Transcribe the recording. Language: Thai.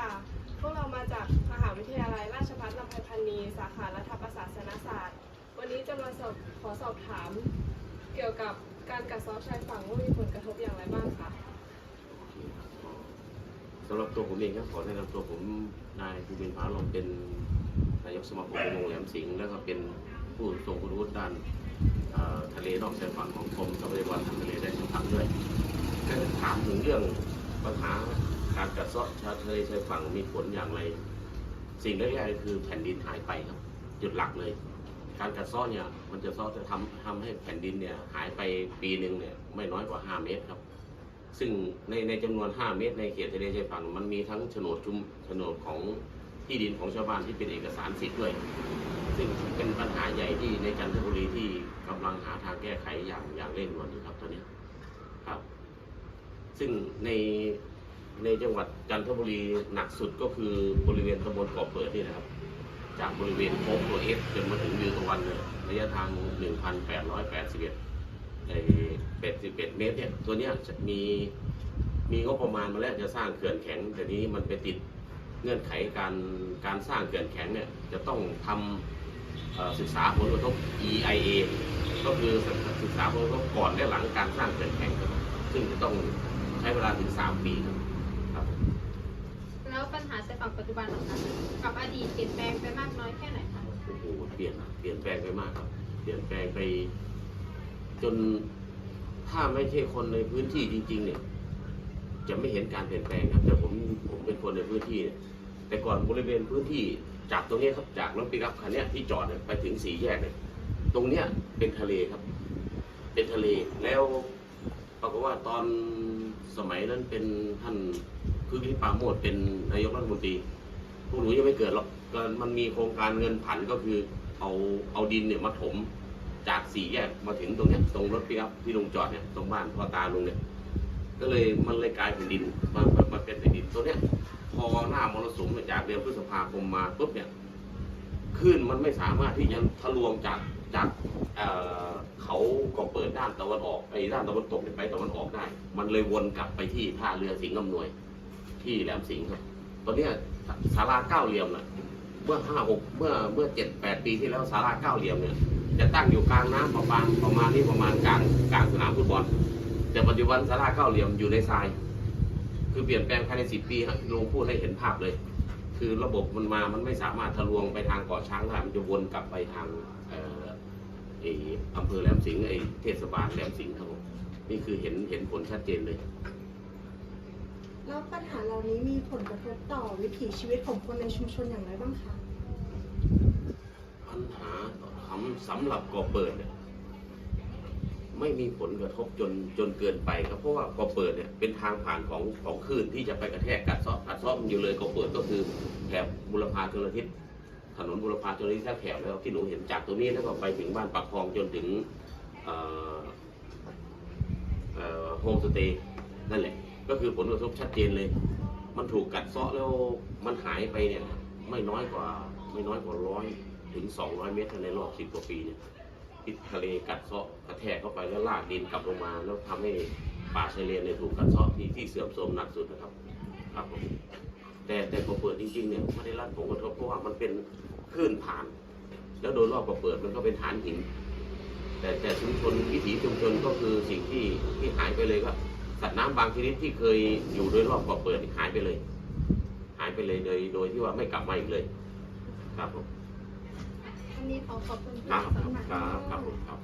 ค่ะ พวกเรามาจากมหาวิทยาลัยราชภัฏลำไพพันนีสาขารัฐประศาสนศาสตร์ วันนี้จะมาสอบขอสอบถาม เกี่ยวกับการกัดเซาะชายฝั่งว่ามีผลกระทบอย่างไรบ้างคะ สำหรับตัวผมเองครับขอแนะนำตัวผมนายภูมินทร์ผาลมเป็นนายกสมาคมประมงแหลมสิงห์แล้วก็เป็นผู้ทรงคุณวุฒิด้านเอ่อทะเลนอกชายฝั่งของกรมทรัพยากรทางทะเลและชายฝั่งด้วยก็ถามถึงเรื่องปัญหา การกัดเซาะชาทะเลชายฝั่งมีผลอย่างไร สิ่งแรกๆคือแผ่นดินหายไปครับ จุดหลักเลย การกัดเซาะเนี่ย มันจะเซาะจะทำทำให้แผ่นดินเนี่ย หายไปปีหนึ่งเนี่ย ไม่น้อยกว่า 5 เมตรครับ ซึ่งในในจำนวน 5 เมตร ในเขตทะเลชายฝั่งมันมีทั้งโฉนดชุมโฉนดของที่ดินของชาวบ้านที่เป็นเอกสารสิทธิ์ด้วย ซึ่งเป็นปัญหาใหญ่ที่ในจันทบุรีที่กำลังหาทางแก้ไขอย่างอย่างเร่งด่วนอยู่ครับตอนนี้ครับ ซึ่งใน ในจังหวัดจันทบุรีหนักสุดก็คือบริเวณตำบลเกาะเปิดนี่นะครับ จากบริเวณโค้งตัวเอฟจนมาถึงวิวตะวันเนี่ยระยะทาง 1,881ไอ้เป็ดสิบเอ็ดเมตรเนี่ยตัวเนี้ยจะมีมีงบประมาณมาแล้วจะสร้างเขื่อนแข็งแต่นี้มันไปติดเงื่อนไขการการสร้างเขื่อนแข็งเนี่ยจะต้องทำศึกษาผลกระทบ EIA ก็คือศึกษาผลกระทบก่อนและหลังการสร้างเขื่อนแข็งครับซึ่งจะต้องใช้เวลาถึง 3 ปีครับ แล้วปัญหาชาย ฝั่งปัจจุบันนะคะกับอดีตเปลี่ยนแปลงไปมากน้อยแค่ไหนคะโอ้โหเปลี่ยนเปลี่ยนแปลงไปมากครับ เปลี่ยนแปลงไป จนถ้าไม่ใช่คนในพื้นที่จริง ๆ เนี่ย จะไม่เห็นการเปลี่ยนแปลงครับแต่ผมผมเป็นคนในพื้นที่เนี่ยแต่ก่อนบริเวณพื้นที่จากตรงนี้ครับจากรถปิกอัพคันเนี้ยที่จอดเนี่ยไปถึงสี่แยกเนี่ยตรงเนี้ยเป็นทะเลครับ เป็นทะเลแล้วปรากฏว่าตอนสมัยนั้นเป็นท่าน คือที่ปราโมดเป็นนายกรัฐมนตรีพวกหนูยังไม่เกิดหรอกมันมีโครงการเงินผันก็คือเอาเอาดินเนี่ยมาถมจากสี่แยกมาถึงตรงเนี้ยตรงรถปิกอัพที่ลงจอดเนี่ยตรงบ้านพ่อตาลุงเนี่ยก็เลยมันเลยกลายเป็นดินมามามาเป็นแผ่นดินตัวเนี้ยพอหน้ามรสุมจากเดือนพฤษภาคมมาปุ๊บเนี่ยคลื่นมันไม่สามารถที่จะทะลวงจากจากเอ่อเขาก็เปิดด้านตะวันออกไอ้ด้านตะวันตกไปตะวันออกได้ มันเลยวนกลับไปที่ท่าเรือสิงห์อำนวย ที่แหลมสิงห์ครับตอนนี้ศาลาเก้าเหลี่ยมน่ะเมื่อห้าหกเมื่อเมื่อเจ็ดแปดปีที่แล้วศาลาเก้าเหลี่ยมเนี่ยจะตั้งอยู่กลางน้ำประมาณประมาณนี้ประมาณกลางกลางสนามฟุตบอล แต่ปัจจุบันศาลาเก้าเหลี่ยมอยู่ในทราย คือเปลี่ยนแปลงภายในสิบปีฮะลงพูดให้เห็นภาพเลย คือระบบมันมามันไม่สามารถทะลวงไปทางเกาะช้างได้มันจะวนกลับไปทางเอ่อไออำเภอแหลมสิงห์ไอเทศบาลแหลมสิงห์ครับผมนี่คือเห็นเห็นผลชัดเจนเลย แล้วปัญหาเหล่านี้มีผลกระทบต่อวิถีชีวิตของคนในชุมชนอย่างไรบ้างคะปัญหาสำสำหรับก่อเปิดเนี่ยไม่มีผลกระทบจนจนเกินไปครับเพราะว่าก่อเปิดเนี่ยเป็นทางผ่านของของคลื่นที่จะไปกระแทกกัดซาะกัดซาะมันอยู่เลยก่อเปิดก็คือแถบบุรพาชนทิศถนนบุรพาชนทิศแถบแถวแล้วที่หนูเห็นจากตรงนี้แล้วก็ไปถึงบ้านปักคลองจนถึงโฮมสเตย์นั่นแหละ ก็คือผลกระทบชัดเจนเลย มันถูกกัดเซาะแล้วมันหายไปเนี่ยไม่น้อยกว่าไม่น้อยกว่าร้อยถึงสองร้อยเมตรในรอบสิบกว่าปีเนี่ยที่ทะเลกัดเซาะกระแทกเข้าไปแล้วลากดินกลับลงมาแล้วทำให้ป่าชายเลนเนี่ยถูกกัดเซาะที่ที่เสื่อมโทรมหนักสุดนะครับครับผมแต่แต่พอเปิดจริงๆเนี่ยไม่ได้รับผลกระทบเพราะว่ามันเป็นคลื่นผ่าน แล้วโดยรอบพอเปิดมันก็เป็นฐานหิน แต่แต่ชุมชนวิถีชุมชนก็คือสิ่งที่ที่หายไปเลยก็ สัตว์น้ำบางชนิดที่เคยอยู่โดยรอบพอเปิดนี่หายไปเลย หายไปเลยโดยโดยที่ว่าไม่กลับมาอีกเลย ครับผมอันนี้ขอขอบคุณครับสำนักครับครับผมครับ